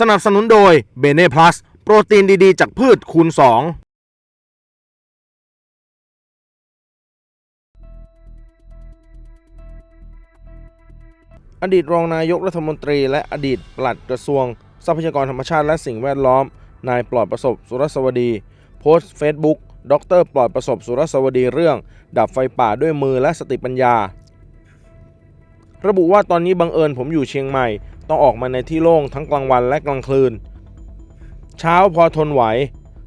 สนับสนุนโดยเบเน่พลัสโปรตีนดีๆ จากพืชคูณ 2อดีตรองนายกรัฐมนตรี และอดีตปลัดกระทรวง ทรัพยากรธรรมชาติและสิ่งแวดล้อม นายปลอดประสบสุรสวดี โพสต์เฟซบุ๊กดรปลอดประสบสุรสวดีเรื่อง ดับไฟป่าด้วยมือและสติปัญญา ระบุว่าตอนนี้บังเอิญผมอยู่เชียงใหม่ ต้องออกมาในที่โล่งทั้งกลางวันและกลางคืน เช้าพอทนไหว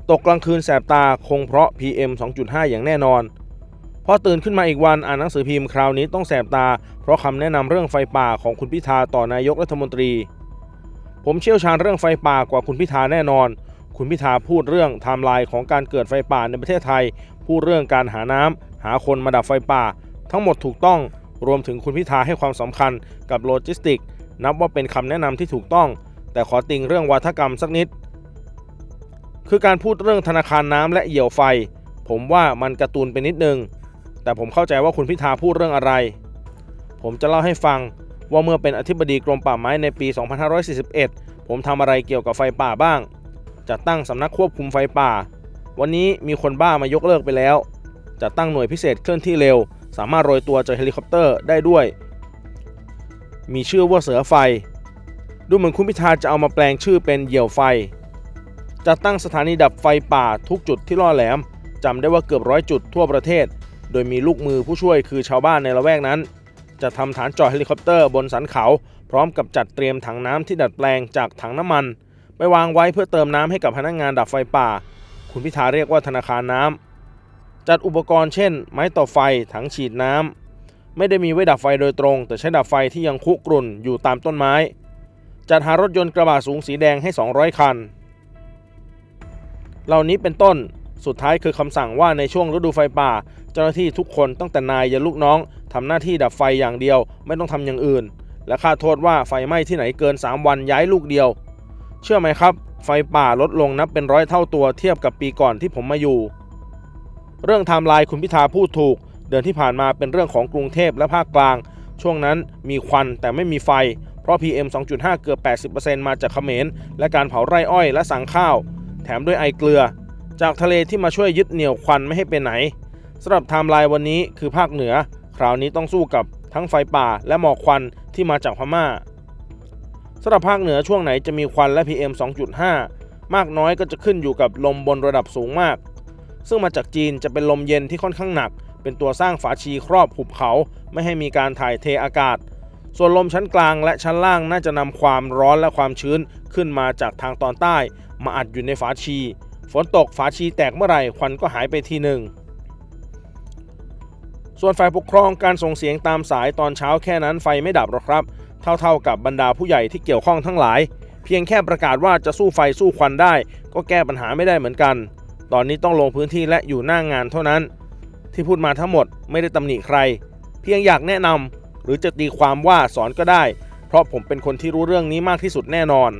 ตกกลางคืนแสบตาคงเพราะ PM 2.5 อย่างแน่นอน พอตื่นขึ้นมาอีกวันอ่านหนังสือพิมพ์คราวนี้ต้องแสบตา เพราะคำแนะนำเรื่องไฟป่าของคุณพิธาต่อนายกรัฐมนตรี ผมเชี่ยวชาญเรื่องไฟป่ากว่าคุณพิธาแน่นอน คุณพิธาพูดเรื่องไทม์ไลน์ของการเกิดไฟป่าในประเทศไทย พูดเรื่องการหาน้ำหาคนมาดับไฟป่า ทั้งหมดถูกต้องรวมถึงคุณพิธาให้ความสำคัญกับโลจิสติก นับว่าเป็นคำแนะนำที่ถูกต้อง แต่ขอติงเรื่องวาทกรรมสักนิด คือการพูดเรื่องธนาคารน้ำและเหี่ยวไฟ ผมว่ามันการะตูนไปนิดนึง แต่ผมเข้าใจว่าคุณพิธาพูดเรื่องอะไร ผมจะเล่าให้ฟังว่าเมื่อเป็นอธิบดีกรมป่าไม้ในปี 2541 ผมทำอะไรเกี่ยวกับไฟป่าบ้าง จัดตั้งสำนักควบคุมไฟป่า วันนี้มีคนบ้ามายกเลิกไปแล้ว จัดตั้งหน่วยพิเศษเคลื่อนที่เร็ว สามารถโรยตัวจากเฮลิคอปเตอร์ได้ด้วย มีชื่อว่าเสือไฟ ดูเหมือนคุณพิธาจะเอามาแปลงชื่อเป็นเหยี่ยวไฟจัดตั้งสถานีดับไฟป่าทุกจุดที่ล่อแหลมจำได้ว่าเกือบร้อยจุดทั่วประเทศ โดยมีลูกมือผู้ช่วยคือชาวบ้านในละแวกนั้น จะทำฐานจอดเฮลิคอปเตอร์บนสันเขา พร้อมกับจัดเตรียมถังน้ำที่ดัดแปลงจากถังน้ำมัน ไปวางไว้เพื่อเติมน้ำให้กับพนักงานดับไฟป่า คุณพิธาเรียกว่าธนาคารน้ำจัดอุปกรณ์เช่น ไม้ต่อไฟถังฉีดน้ำ ไม่ได้มีไว้ดับไฟโดยตรง แต่ใช้ดับไฟที่ยังคุกรุ่นอยู่ตามต้นไม้ จัดหารถยนต์กระบะสูงสีแดงให้ 200 คัน เหล่านี้เป็นต้นสุดท้ายคือคำสั่งว่าในช่วงฤดูไฟป่า เจ้าหน้าที่ทุกคนตั้งแต่นายยันลูกน้องทำหน้าที่ดับไฟอย่างเดียว ไม่ต้องทำอย่างอื่น และค่าโทษว่าไฟไหม้ที่ไหนเกิน 3 วันย้ายลูกเดียว เชื่อไหมครับ ไฟป่าลดลงนับเป็นร้อยเท่าตัวเทียบกับปีก่อนที่ผมมาอยู่ เรื่องไทม์ไลน์คุณพิธาพูดถูก เดือนที่ผ่านมาเป็นเรื่องของกรุงเทพและภาคกลาง ช่วงนั้นมีควันแต่ไม่มีไฟ เพราะ PM 2.5 เกือบ 80%มาจากเขมร และการเผาไร่อ้อยและสังข้าว แถมด้วยไอเกลือ จากทะเลที่มาช่วยยึดเหนี่ยวควันไม่ให้ไปไหนสำหรับไทม์ไลน์วันนี้คือภาคเหนือ คราวนี้ต้องสู้กับทั้งไฟป่าและหมอกควันที่มาจากพม่าสำหรับภาคเหนือช่วงไหนจะมีควันและ PM 2.5 มากน้อยก็จะขึ้นอยู่กับลมบนระดับสูงมาก ซึ่งมาจากจีนจะเป็นลมเย็นที่ค่อนข้างหนัก เป็นตัวสร้างฝาชีครอบหุบเขาไม่ให้มีการถ่ายเทอากาศ ส่วนลมชั้นกลางและชั้นล่างน่าจะนำความร้อนและความชื้นขึ้นมาจากทางตอนใต้ มาอัดอยู่ในฝาชี ฝนตกฝาชีแตกเมื่อไหร่ควันก็หายไปทีหนึ่งส่วนฝ่ายปกครองการส่งเสียงตามสายตอนเช้าแค่นั้นไฟไม่ดับหรอกครับ เท่าๆกับบรรดาผู้ใหญ่ที่เกี่ยวข้องทั้งหลาย เพียงแค่ประกาศว่าจะสู้ไฟสู้ควันได้ ก็แก้ปัญหาไม่ได้เหมือนกัน ตอนนี้ต้องลงพื้นที่และอยู่หน้างงานเท่านั้น ที่พูดมาทั้งหมดไม่ได้ตำหนิใคร เพียงอยากแนะนำหรือจะตีความว่าสอนก็ได้ เพราะผมเป็นคนที่รู้เรื่องนี้มากที่สุดแน่นอน